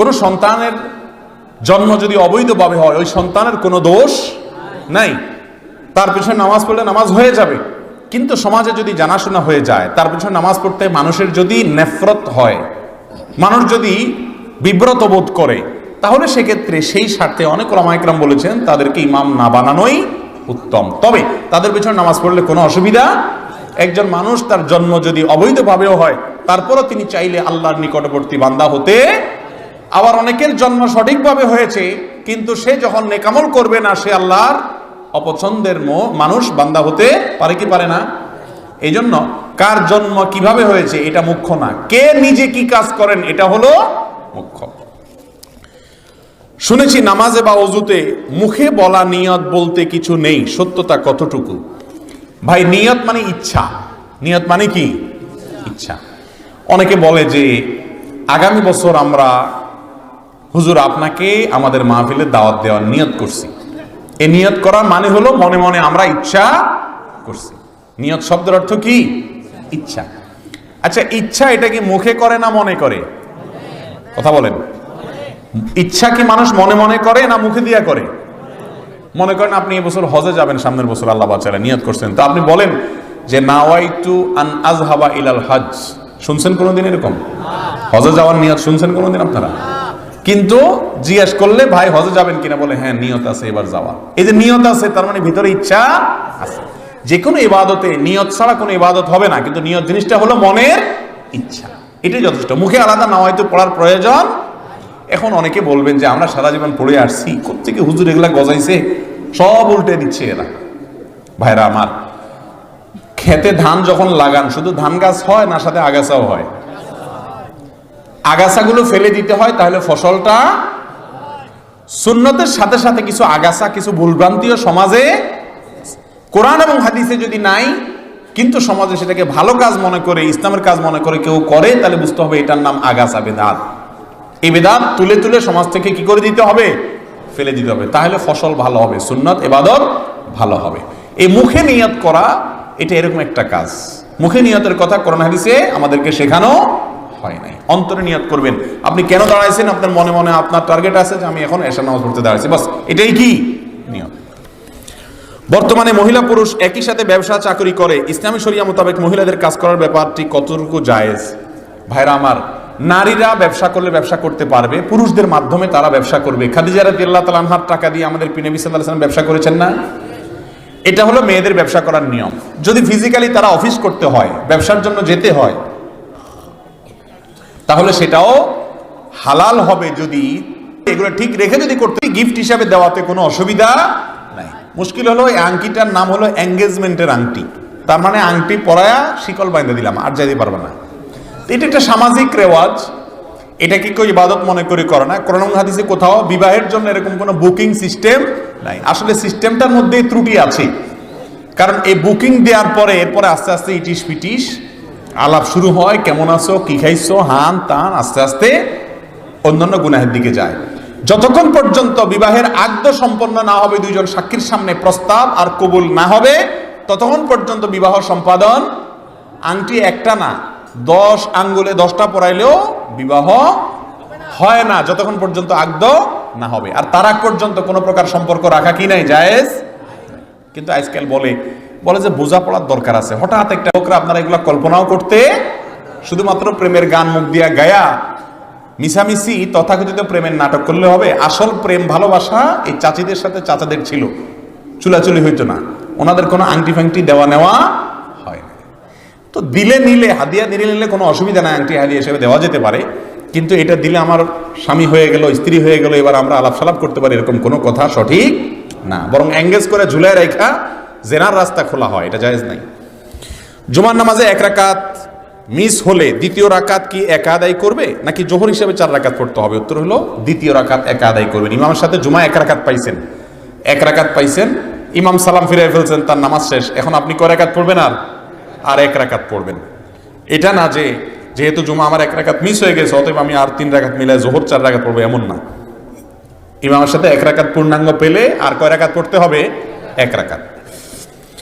কোনো সন্তানের জন্ম যদি অবৈধভাবে হয়, ওই সন্তানের কোনো দোষ নাই। তার পিছনে নামাজ পড়লে নামাজ হয়ে যাবে। কিন্তু সমাজে যদি জানাশোনা হয়ে যায়, তার পিছনে নামাজ পড়তে মানুষের যদি নেফরত হয়, মানুষ যদি বিব্রত বোধ করে, তাহলে সেক্ষেত্রে সেই স্বার্থে অনেক ওলামাইকরাম বলেছেন, তাদেরকে ইমাম না বানানোই উত্তম। তবে তাদের পিছনে নামাজ পড়লে কোনো অসুবিধা একজন মানুষ তার জন্ম যদি অবৈধভাবেও হয়, তারপরও তিনি চাইলে আল্লাহর নিকটবর্তী বান্দা হতে আবার অনেকের জন্ম সঠিকভাবে হয়েছে, কিন্তু সে যখন নেকামল করবে না, সে আল্লাহর অপছন্দের মানুষ, বান্দা হতে পারে কি পারে না? এই জন্য কার জন্ম কীভাবে হয়েছে, এটা মুখ্য না। কে নিজে কি কাজ করেন, এটা হলো মুখ্য। শুনেছি নামাজে বা অজুতে মুখে বলা নিয়ত বলতে কিছু নেই, সত্যতা কতটুকু? ভাই, নিয়ত মানে ইচ্ছা। নিয়ত মানে কি? ইচ্ছা। অনেকে বলে যে, আগামী বছর আমরা হুজুর, আপনাকে আমাদের মাহফিলে দাওয়াত দেওয়ার নিয়ত করছি। এই নিয়ত করার মানে হলো মনে মনে আমরা ইচ্ছা করছি। নিয়ত শব্দের অর্থ কি? ইচ্ছা। আচ্ছা ইচ্ছা এটা কি মুখে করে না মনে করে? কথা বলেন। ইচ্ছা কি মানুষ মনে মনে করে না মুখে দিয়া করে? মনে করেন আপনি এবছর হজে যাবেন, সামনের বছর আল্লাহ বাচ্চারা নিয়ত করছেন। তো আপনি বলেন যে নাওয়াইটু আন আজহাবা ইলাল হজ শুনছেন কোনোদিন এরকম? হজে যাওয়ার নিয়ত শুনছেন কোনোদিন আপনারা? কিন্তু জিজ্ঞেস করলে, ভাই, হজে যাবেন কিনা? বলে হ্যাঁ নিয়ত আছে, এবার যাওয়া। এই যে নিয়ত আছে, তার মানে ভিতরে ইচ্ছা আছে। যে কোনো ইবাদতে নিয়ত ছাড়া কোনো ইবাদত হবে না, কিন্তু নিয়ত জিনিসটা হলো মনের ইচ্ছা। এটাই যথেষ্ট। মুখে আলাদা, না হয়তো পড়ার প্রয়োজন। এখন অনেকে বলবেন যে, আমরা সারা জীবন পড়ে আসছি কোথেকে হুজুর এগুলা গজাইছে? সব উল্টে দিচ্ছে এরা। ভাইরা আমার, খেতে ধান যখন লাগান, শুধু ধান গাছ হয় না, সাথে আগাছাও হয়। আগাছাগুলো ফেলে দিতে হয়, তাহলে ফসলটা সুন্নতের সাথে সাথে কিছু আগাছা, কিছু ভুলভ্রান্তিও সমাজে, কোরআন এবং হাদিসে যদি নাই, কিন্তু সমাজে সেটাকে ভালো কাজ মনে করে, ইসলামের কাজ মনে করে কেউ করে, তাহলে বুঝতে হবে এটার নাম আগাছা বেদাত। এই বেদাত তুলে তুলে সমাজ থেকে কি করে দিতে হবে? ফেলে দিতে হবে। তাহলে ফসল ভালো হবে, সুন্নত, এবাদত ভালো হবে। এই মুখে নিয়ত করা, এটা এরকম একটা কাজ। মুখে নিয়তের কথা কোরআন হাদিসে আমাদেরকে শেখানো হয় নাই। অন্তরে নিয়ত করবেন। আপনি কেন দাঁড়াইছেন? আপনার মনে মনে আপনার টার্গেট আছে যে আমি এখন এসা নামাজ পড়তে দাঁড়াইছি। বাস, এটাই কি? নিয়ত। বর্তমানে মহিলা পুরুষ একই সাথে ব্যবসা, চাকরি করে। ইসলামী শরিয়া মোতাবেক মহিলাদের কাজ করার ব্যাপারটি কতটুকু জায়েজ? ভাইরা আমার, নারীরা ব্যবসা করলে ব্যবসা করতে পারবে, পুরুষদের মাধ্যমে তারা ব্যবসা করবে। খাদিজা রাদিয়াল্লাহু তাআলা আনহার টাকা দিয়ে আমাদের পিনবী সাল্লাল্লাহু ব্যবসা করেছেন না? এটা হলো মেয়েদের ব্যবসা করার নিয়ম। যদি ফিজিক্যালি তারা অফিস করতে হয়, ব্যবসার জন্য যেতে হয় তাহলে সেটাও হালাল হবে যদি এগুলো ঠিক রেখে যদি করতে গিফট হিসাবে দেওয়াতে কোনো অসুবিধা নাই। মুশকিল হলো এই আংটিটার নাম হলো এঙ্গেজমেন্টের আংটি। তার মানে আংটি পরায়া শিকল বাইন্ধে দিলাম, আর যাইতে পারবে না। এটা একটা সামাজিক রেওয়াজ। এটা কি কেউ ইবাদত মনে করে করে না? কোরআন এবং হাদিসে কোথাও বিবাহের জন্য এরকম কোনো বুকিং সিস্টেম নাই। আসলে সিস্টেমটার মধ্যে ত্রুটি আছে। কারণ এই বুকিং দেওয়ার পরে, এরপরে আস্তে আস্তে ইটিস পিটিস আলাপ শুরু হয়, কেমন আছো, কি খাইছো, হান, তান, আস্তে আস্তে অন্যান্য গুনাহের দিকে যায়। যতক্ষণ পর্যন্ত বিবাহের আগ্দ সম্পন্ন না হবে, দুইজন সাক্ষীর সামনে প্রস্তাব আর কবুল না হবে, ততক্ষণ পর্যন্ত বিবাহ সম্পাদন আংটি একটা না, দশ আঙ্গুলে দশটা পড়াইলেও বিবাহ হয় না, যতক্ষণ পর্যন্ত আগ্দ না হবে। আর তার আগ পর্যন্ত কোনো প্রকার সম্পর্ক রাখা কি নাই, জায়েজ? কিন্তু আজকাল বলে বলে যে বোঝাপড়ার দরকার আছে। হঠাৎ একটা লোকরা আপনারা এগুলো কল্পনাও করতে, শুধুমাত্র প্রেমের গান মুখ দিয়া গায়া মিশামিশি তথাকথিত প্রেমের নাটক করলে হবে। আসল প্রেম ভালোবাসা এই চাচিদের সাথে চাচাদের ছিল। চুলাচুলি হইতো না। ওনাদের কোনো আংটি ফাংটি দেওয়া নেওয়া হয় না তো দিলে নিলে, হাদিয়া দিলে নিলে কোনো অসুবিধা নাই আংটি হাদিয়া হিসেবে দেওয়া যেতে পারে। কিন্তু এটা দিলে আমার স্বামী হয়ে গেল, স্ত্রী হয়ে গেল, এবার আমরা আলাপ সালাপ করতে পারি, এরকম কোনো কথা সঠিক না। বরং এঙ্গেজ করে ঝুলায় রেখা জেনার রাস্তা খোলা হয়, এটা জায়েজ নাই। জুমার নামাজে এক রাকাত মিস হলে দ্বিতীয় রাকাত কি একা আদায় করবে? নাকি জোহর হিসেবে চার রাকাত পড়তে হবে? উত্তর হলো দ্বিতীয় রাকাত একা আদায় করবেন। ইমামের সাথে জুমা এক রাকাত পাইছেন। এক রাকাত পাইছেন, ইমাম সালাম ফিরাই ফেলছেন, তার নামাজ শেষ। এখন আপনি কয় রাকাত পড়বেন আর? আর এক রাকাত পড়বেন। এটা না যে যেহেতু জুমা আমার এক রাকাত মিস হয়ে গেছে, অতএব আমি আর তিন রাকাত মিলায় জোহর চার রাকাত পড়ব, এমন না। ইমামের সাথে এক রাকাত পূর্ণাঙ্গ পেলে আর কয় রাকাত পড়তে হবে? এক রাকাত।